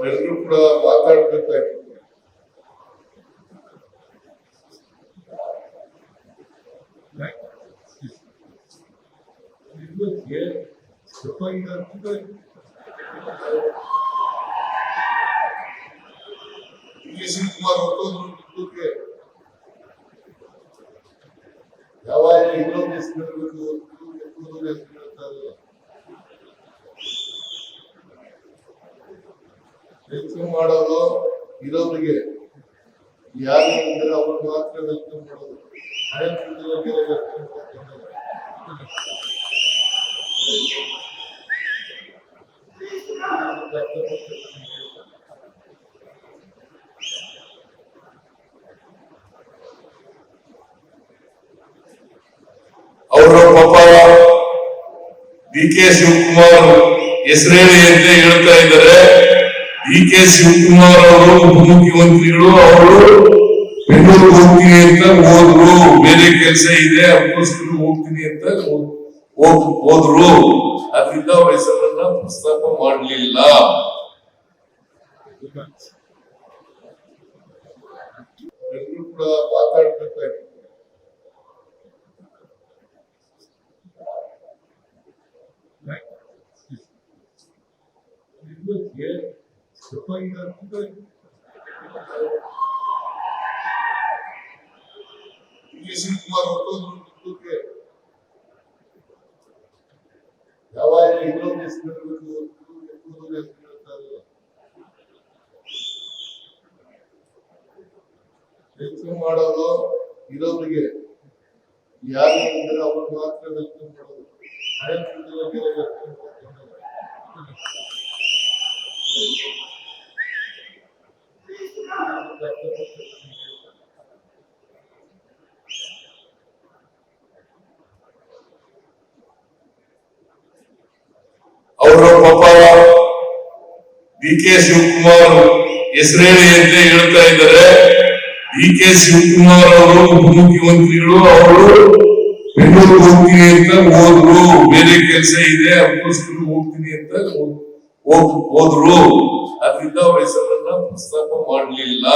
ಅವರೆಲ್ಲರೂ ಕೂಡ ಮಾತಾಡ್ಬೇಕಾಯ್ತು. ಡಿ ಸಿ ಕುಮಾರ್ ಹೊತ್ತೋದ್ರು ಯಾವಾಗ ಇನ್ನೊಂದು ಹೆಸರು ಹೇಳ್ಬೇಕು ಕಿತ್ತೂರು ಹೆಸರು ಹೇಳ್ತಾ ಇಲ್ಲ ವೆಲ್ಕಮ್ ಮಾಡೋದು ಇರೋರಿಗೆ ಯಾರು ಅಂದ್ರೆ ಅವ್ರಿಗೆ ಮಾತ್ರ ವೆಲ್ಕಮ್ ಮಾಡೋದು ಹಳೆ. ಅವರು ಪಾಪ ಡಿ ಕೆ ಶಿವಕುಮಾರ್ ಹೆಸರೇಳಿ ಅಂತ ಹೇಳ್ತಾ ಇದ್ದಾರೆ ಡಿ ಕೆ ಶಿವಕುಮಾರ್ ಅವರು ಉಪಮುಖ್ಯಮಂತ್ರಿಗಳು, ಅವರು ಬೆಂಗಳೂರಿಗೆ ಹೋಗ್ತೀನಿ ಅಂತ ಹೋದ್ರು. ಬೇರೆ ಕೆಲಸ ಇದೆ, ಅದಕ್ಕೋಸ್ಕರ ಹೋಗ್ತೀನಿ ಅಂತ ಹೋದ್ರು. ಅದರಿಂದ ಹೆಸರನ್ನ ಪ್ರಸ್ತಾಪ ಮಾಡಲಿಲ್ಲ. ಎಲ್ಲರೂ ಕೂಡ ಮಾತಾಡ್ಬೇಕಾಗಿತ್ತು ಕುಮಾರ್ ಕಿತ್ತೂರ್ಗೆ ಯಾವಾಗ ಇನ್ನೊಂದು ವೆಲ್ಕಮ್ ಮಾಡೋದು ಇರೋರಿಗೆ ಯಾರು ಇದ್ರೆ ಮಾತ್ರ ವೆಲ್ಕಮ್ ಮಾಡೋದು ಹಳೆ ಮಾಡೋದು. ಅವರು ಪಾಪ ಡಿ ಕೆ ಶಿವಕುಮಾರ್ ಹೆಸರೇಳಿ ಅಂತ ಹೇಳ್ತಾ ಇದ್ದಾರೆ. ಡಿ ಕೆ ಶಿವಕುಮಾರ್ ಅವರು ಉಪಮುಖ್ಯಮಂತ್ರಿಗಳು, ಅವರು ಬೆಂಗಳೂರು ಹೋಗ್ತೀನಿ ಅಂತ ಹೋದ್ರು. ಬೇರೆ ಕೆಲಸ ಇದೆ, ಅದಕ್ಕೋಸ್ಕರ ಹೋಗ್ತೀನಿ ಅಂತ ಹೋ- ಹೋಗ್ ಹೋದ್ರು ಅದರಿಂದ ಹೆಸರನ್ನ ಪ್ರಸ್ತಾಪ ಮಾಡಲಿಲ್ಲ.